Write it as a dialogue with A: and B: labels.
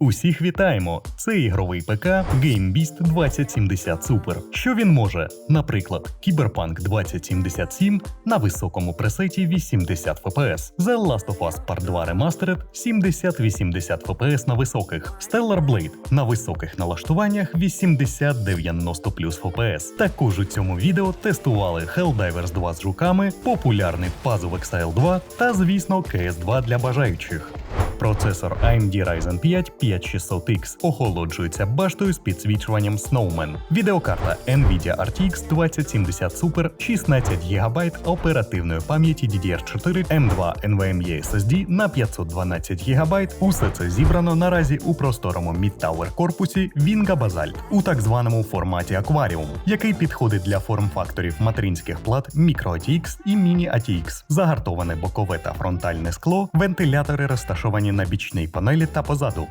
A: Усіх вітаємо! Це ігровий ПК GameBeast 2070 Super. Що він може? Наприклад, Cyberpunk 2077 на високому пресеті 80 FPS, The Last of Us Part 2 Remastered 70-80 FPS на високих, Stellar Blade на високих налаштуваннях 80-90 плюс FPS. Також у цьому відео тестували Helldivers 2 з жуками, популярний Puzzle Exile 2 та, звісно, CS2 для бажаючих. Процесор AMD Ryzen 5 5600X охолоджується баштою з підсвічуванням Snowman. Відеокарта Nvidia RTX 2070 Super 16 ГБ оперативної пам'яті DDR4 M2 NVMe SSD на 512 ГБ. Усе це зібрано наразі у просторому Mid-Tower корпусі Vinga Basalt у так званому форматі акваріум, який підходить для форм-факторів материнських плат Micro ATX і Mini ATX, загартоване бокове та фронтальне скло, вентилятори на бічній панелі та позаду.